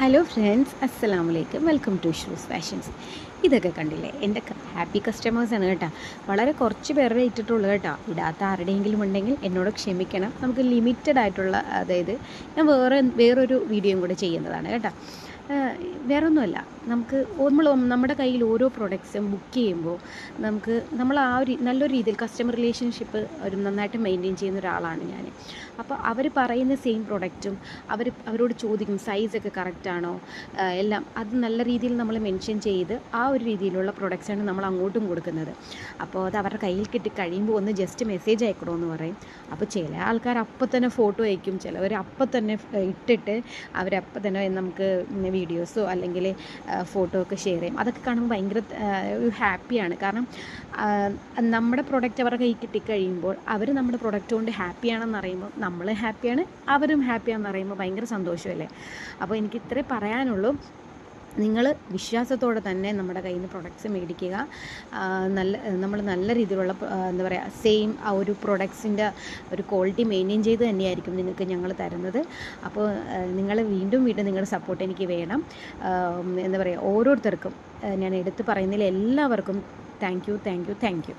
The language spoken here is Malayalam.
ഹലോ ഫ്രണ്ട്സ് അസ്സലാം വലൈക്കും വെൽക്കം ടു ഷൂസ് ഫാഷൻസ് ഇതൊക്കെ കണ്ടില്ലേ? എന്റെ ഹാപ്പി കസ്റ്റമേഴ്സാണ് കേട്ടോ. വളരെ കുറച്ച് പേരുടെ ഇട്ടിട്ടുള്ളൂ കേട്ടോ. ഇടാത്ത ആരുടെയെങ്കിലും ഉണ്ടെങ്കിൽ എന്നോട് ക്ഷമിക്കണം. നമുക്ക് ലിമിറ്റഡ് ആയിട്ടുള്ള അതായത് ഞാൻ വേറെ വേറൊരു വീഡിയോയും കൂടെ ചെയ്യുന്നതാണ് കേട്ടോ. വേറെ ഒന്നുമല്ല നമുക്ക് നമ്മൾ നമ്മുടെ കയ്യിൽ ഓരോ പ്രൊഡക്ട്സും ബുക്ക് ചെയ്യുമ്പോൾ നമുക്ക് നമ്മൾ ആ ഒരു നല്ലൊരു രീതിയിൽ കസ്റ്റമർ റിലേഷൻഷിപ്പ് ഒരു നന്നായിട്ട് മെയിന്റെയിൻ ചെയ്യുന്ന ഒരാളാണ് ഞാൻ. അപ്പോൾ അവർ പറയുന്ന സെയിം പ്രൊഡക്റ്റും അവർ അവരോട് ചോദിക്കും സൈസൊക്കെ കറക്റ്റാണോ എല്ലാം അത് നല്ല രീതിയിൽ നമ്മൾ മെൻഷൻ ചെയ്ത് ആ ഒരു രീതിയിലുള്ള പ്രൊഡക്ട്സാണ് നമ്മൾ അങ്ങോട്ടും കൊടുക്കുന്നത്. അപ്പോൾ അത് അവരുടെ കയ്യിൽ കിട്ടി കഴിയുമ്പോൾ ഒന്ന് ജസ്റ്റ് മെസ്സേജ് അയക്കണമെന്ന് പറയും. അപ്പോൾ ചില ആൾക്കാർ അപ്പം തന്നെ ഫോട്ടോ അയക്കും. ചിലവർ അപ്പം തന്നെ ഇട്ടിട്ട് അവരപ്പം തന്നെ നമുക്ക് വീഡിയോസോ അല്ലെങ്കിൽ ഫോട്ടോ ഒക്കെ ഷെയർ ചെയ്യും. അതൊക്കെ കാണുമ്പോൾ ഭയങ്കര ഒരു ഹാപ്പിയാണ് കാരണം നമ്മുടെ പ്രൊഡക്റ്റ് അവരുടെ കൈ കിട്ടിക്കഴിയുമ്പോൾ അവർ നമ്മുടെ പ്രൊഡക്റ്റ് കൊണ്ട് ഹാപ്പിയാണെന്ന് അറിയുമ്പോൾ നമ്മൾ ഹാപ്പിയാണ് അവരും ഹാപ്പിയാണെന്ന് അറിയുമ്പോൾ ഭയങ്കര സന്തോഷമല്ലേ? അപ്പോൾ എനിക്ക് ഇത്രേ പറയാനുള്ളൂ. നിങ്ങൾ വിശ്വാസത്തോടെ തന്നെ നമ്മുടെ കയ്യിൽ നിന്ന് പ്രൊഡക്ട്സ് മേടിക്കുക. നല്ല നമ്മൾ നല്ല രീതിയിലുള്ള എന്താ പറയുക സെയിം ആ ഒരു പ്രൊഡക്ട്സിന്റെ ഒരു ക്വാളിറ്റി മെയിന്റെയിൻ ചെയ്ത് തന്നെയായിരിക്കും നിങ്ങൾക്ക് ഞങ്ങൾ തരുന്നത്. അപ്പോൾ നിങ്ങൾ വീണ്ടും വീണ്ടും നിങ്ങളുടെ സപ്പോർട്ട് എനിക്ക് വേണം. എന്താ പറയുക ഓരോരുത്തർക്കും ഞാൻ എടുത്തു പറയുന്നതിൽ എല്ലാവർക്കും thank you thank you thank you